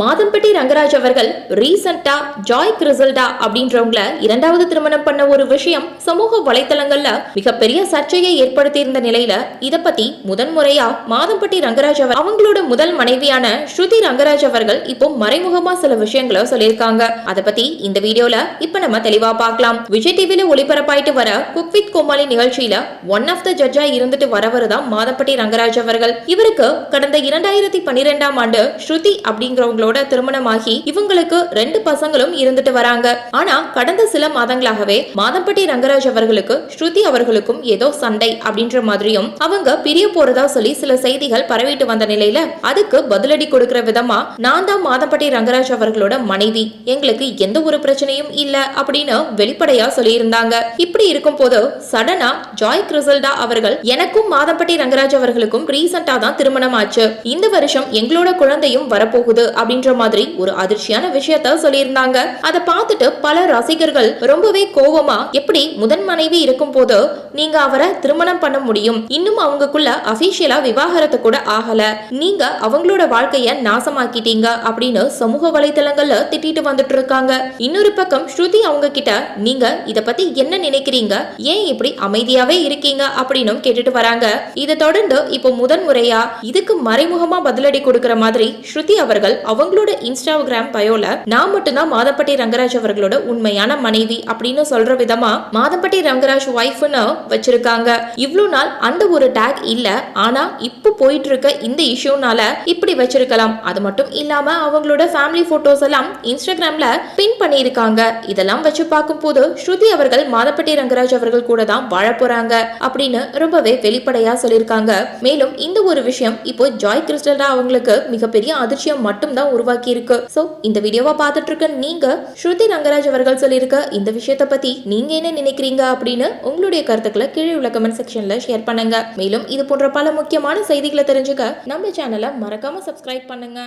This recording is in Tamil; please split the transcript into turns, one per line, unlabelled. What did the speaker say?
மாதம்பட்டி ரங்கராஜ் அவர்கள் ரீசண்டா ஜாய் கிரிசல்டா அப்படின்றவங்கள இரண்டாவது திருமணம் பண்ண ஒரு விஷயம் சமூக வலைத்தளங்கள்ல மிகப்பெரிய சர்ச்சையை ஏற்படுத்தியிருந்த நிலையில இத பத்தி முதன்முறையா மாதம்பட்டி ரங்கராஜ் அவர் அவங்களோட முதல் மனைவியான ஸ்ருதி ரங்கராஜ் அவர்கள் இப்போ மறைமுகமா சில விஷயங்களை சொல்லியிருக்காங்க. அத பத்தி இந்த வீடியோல இப்ப நம்ம தெளிவா பார்க்கலாம். விஜய் டிவில ஒளிபரப்பாயிட்டு வர குக் வித் கோமாளி நிகழ்ச்சியில ஒன் ஆஃப் த ஜட்ஜா இருந்துட்டு வரவர் தான் மாதம்பட்டி ரங்கராஜ் அவர்கள். இவருக்கு கடந்த இரண்டாயிரத்தி பன்னிரெண்டாம் ஆண்டு ஸ்ருதி அப்படிங்கிறவங்களோட திருமணமாகி இவங்களுக்கு ரெண்டு பசங்களும் இருந்துட்டு வராங்க. ஆனா கடந்த சில மாதங்களாகவே மாதம்பட்டி ரங்கராஜ் அவர்களுக்கு ஸ்ருதி அவர்களுக்கும் ஏதோ சண்டை அப்படின்ற மாதிரியும் அவங்க பிரிய போறதா சொல்லி சில செய்திகள் பரவிட்டு வந்த நிலையில அதுக்கு பதிலடி கொடுக்கிற விதமா நான் தான் மாதம்பட்டி ரங்கராஜ் அவர்களோட மனைவி. எங்களுக்கு எந்த ஒரு பிரச்சனையும் இல்ல அப்படின்னு வெளிப்படையா சொல்லியிருந்தாங்க. இப்படி இருக்கும் போது சடனா ஜாய் கிரிசல்டா அவர்கள் எனக்கும் மாதம்பட்டி ரங்கராஜ் அவர்களுக்கும் ரீசெண்டா தான் திருமணம் ஆச்சு. இந்த வருஷம் எங்களோட குழந்தையும் வரப்போகுது அப்படின்னு அப்படின்ற மாதிரி ஒரு அதிர்ச்சியான விஷயத்த சொல்லியிருந்தாங்க. அதை பார்த்துட்டு பல ரசிகர்கள் ரொம்பவே கோவமா எப்படி முதன் மனைவி இருக்கும் போது நீங்க அவரை திருமணம் பண்ண முடியும்? இன்னும் அவங்களுக்குள்ள அபிஷியலா விவாகரத்து கூட ஆகல. நீங்க அவங்களோட வாழ்க்கைய நாசமாக்கிட்டீங்க அப்படின்னு சமூக வலைதளங்கள்ல திட்டிட்டு வந்துட்டு இருக்காங்க. இன்னொரு பக்கம் ஸ்ருதி அவங்க கிட்ட நீங்க இத பத்தி என்ன நினைக்கிறீங்க? ஏன் இப்படி அமைதியாவே இருக்கீங்க? அப்படின்னு கேட்டுட்டு வராங்க. இதை தொடர்ந்து இப்போ முதன் முறையா இதுக்கு மறைமுகமா பதிலடி கொடுக்கிற மாதிரி ஸ்ருதி அவர்கள் அவங்களோட இன்ஸ்டாகிராம் பயோல நான் மட்டும்தான் மாதப்பட்டி ரங்கராஜ் அவர்களோட உண்மையான மனைவி அப்படின்னு சொல்ற விதமா மாதப்பட்டி ரங்கராஜ் ஒய்ஃப்னு வச்சிருக்காங்க. இவ்வளவு நாள் அந்த ஒரு டேக் இல்ல ஆனா இப்போ போயிட்டு இருக்க இந்த இஷ்யூனால இப்படி வச்சிருக்கலாம். அது மட்டும் இல்லாம அவங்களோட ஃபேமிலி போட்டோஸ் எல்லாம் இன்ஸ்டாகிராம்ல பின் பண்ணியிருக்காங்க. இதெல்லாம் வச்சு பார்க்கும்போது ஸ்ருதி அவர்கள் மாதப்பட்டி ரங்கராஜ் அவர்கள் கூட தான் வாழ போறாங்க அப்படின்னு ரொம்பவே வெளிப்படையா சொல்லியிருக்காங்க. மேலும் இந்த ஒரு விஷயம் இப்போ ஜாய் கிறிஸ்டல்டா அவங்களுக்கு மிகப்பெரிய அதிர்ச்சியம் மட்டும் தான் உருவாக்கி இருக்கு சோ இந்த வீடியோவை பார்த்துட்டு இருக்க நீங்க ஸ்ருதி ரங்கராஜ் அவர்கள் சொல்லியிருக்க இந்த விஷயத்தை பத்தி நீங்க என்ன நினைக்கிறீங்க அப்படின்னு உங்களுடைய கருத்துக்களை கீழே உள்ள கமெண்ட் செக்ஷன்ல ஷேர் பண்ணுங்க. மேலும் இது போன்ற பல முக்கியமான செய்திகளை தெரிஞ்சுக்க நம்ம சேனலை மறக்காம சப்ஸ்கிரைப் பண்ணுங்க.